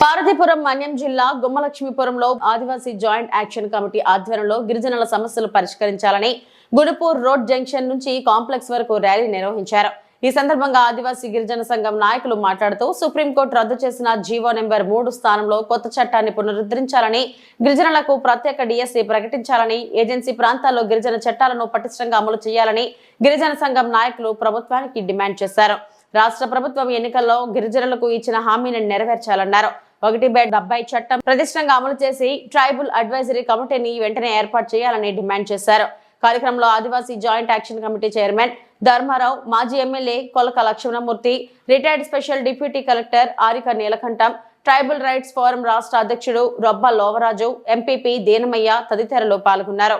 పార్వతీపురం మన్యం జిల్లా గుమ్మలక్ష్మీపురంలో ఆదివాసీ joint action committee ఆధ్వర్యంలో గిరిజనుల సమస్యలు పరిష్కరించాలని గుణపూర్ రోడ్ జంక్షన్ నుంచి కాంప్లెక్స్ వరకు ర్యాలీ నిర్వహించారు. ఈ సందర్భంగా ఆదివాసీ గిరిజన సంఘం నాయకులు మాట్లాడుతూ సుప్రీంకోర్టు రద్దు చేసిన జీవో నెంబర్ మూడు స్థానంలో కొత్త చట్టాన్ని పునరుద్ధరించాలని గిరిజనులకు ప్రత్యేక డిఎస్సి ప్రకటించాలని ఏజెన్సీ ప్రాంతాల్లో గిరిజన చట్టాలను పటిష్టంగా అమలు చేయాలని గిరిజన సంఘం నాయకులు ప్రభుత్వానికి డిమాండ్ చేశారు. రాష్ట్ర ప్రభుత్వం ఎన్నికల్లో గిరిజనులకు ఇచ్చిన హామీని నెరవేర్చాలన్నారు. ఒకటి బై డెబ్బై చట్టం ప్రతిష్టంగా అమలు చేసి ట్రైబల్ అడ్వైజరీ కమిటీని వెంటనే ఏర్పాటు చేయాలని డిమాండ్ చేశారు. కార్యక్రమంలో ఆదివాసీ joint action committee chairman Dharmarao మాజీ MLA Kolaka Lakshmanamurthy retired special deputy collector Arika Neelakantam tribal rights forum రాష్ట్ర అధ్యక్షుడు రొబ్బ లోవరాజు ఎంపీపీ దీనమయ్య తదితరులు పాల్గొన్నారు.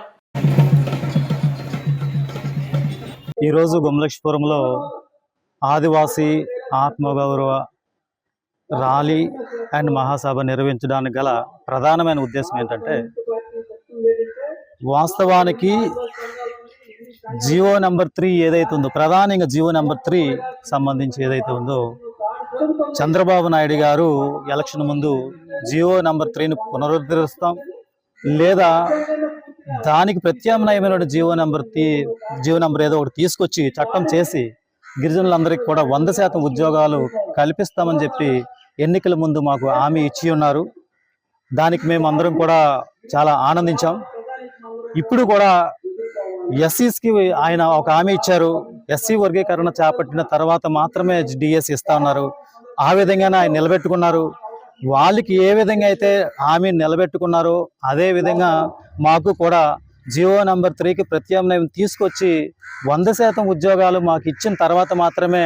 ఈరోజు గుమలక్ష్పురంలో ఆదివాసీ ఆత్మగౌరవ ర్యాలీ అండ్ మహాసభ నిర్వహించడానికి గల ప్రధానమైన ఉద్దేశం ఏంటంటే వాస్తవానికి జియో నెంబర్ త్రీ ఏదైతే ఉందో ప్రధానంగా జియో నెంబర్ త్రీ సంబంధించి ఏదైతే ఉందో చంద్రబాబు నాయుడు గారు ఎలక్షన్ ముందు జియో నెంబర్ త్రీని పునరుద్ధరిస్తాం లేదా దానికి ప్రత్యామ్నాయమైన జియో నెంబర్ తీ జీవో నెంబర్ ఏదో ఒకటి తీసుకొచ్చి చట్టం చేసి గిరిజనులందరికీ కూడా వంద శాతం ఉద్యోగాలు కల్పిస్తామని చెప్పి ఎన్నికల ముందు మాకు హామీ ఇచ్చి ఉన్నారు. దానికి మేము అందరం కూడా చాలా ఆనందించాం. ఇప్పుడు కూడా ఎస్సీస్కి ఆయన ఒక హామీ ఇచ్చారు. ఎస్సీ వర్గీకరణ చేపట్టిన తర్వాత మాత్రమే డిఎస్ ఇస్తా ఉన్నారు. ఆ విధంగానే ఆయన నిలబెట్టుకున్నారు. వాళ్ళకి ఏ విధంగా అయితే హామీ నిలబెట్టుకున్నారో అదే విధంగా మాకు కూడా జియో నంబర్ త్రీకి ప్రత్యామ్నాయం తీసుకొచ్చి వంద శాతం ఉద్యోగాలు మాకు ఇచ్చిన తర్వాత మాత్రమే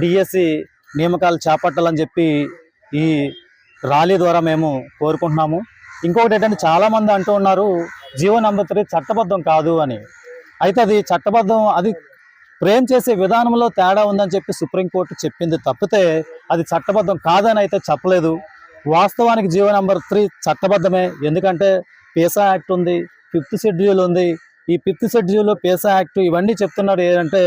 డిఎస్సి నియామకాలు చేపట్టాలని చెప్పి ఈ ర్యాలీ ద్వారా మేము కోరుకుంటున్నాము. ఇంకొకటి ఏంటంటే చాలామంది అంటూ ఉన్నారు జియో నంబర్ త్రీ చట్టబద్ధం కాదు అని. అయితే అది చట్టబద్ధం అది ఫ్రేమ్ చేసే విధానంలో తేడా ఉందని చెప్పి సుప్రీంకోర్టు చెప్పింది తప్పితే అది చట్టబద్ధం కాదని అయితే చెప్పలేదు. వాస్తవానికి జీవో నంబర్ త్రీ చట్టబద్ధమే. ఎందుకంటే పేసా యాక్ట్ ఉంది ఫిఫ్త్ షెడ్యూల్ ఉంది. ఈ ఫిఫ్త్ షెడ్యూల్లో పేసా యాక్ట్ ఇవన్నీ చెప్తున్నారు ఏంటంటే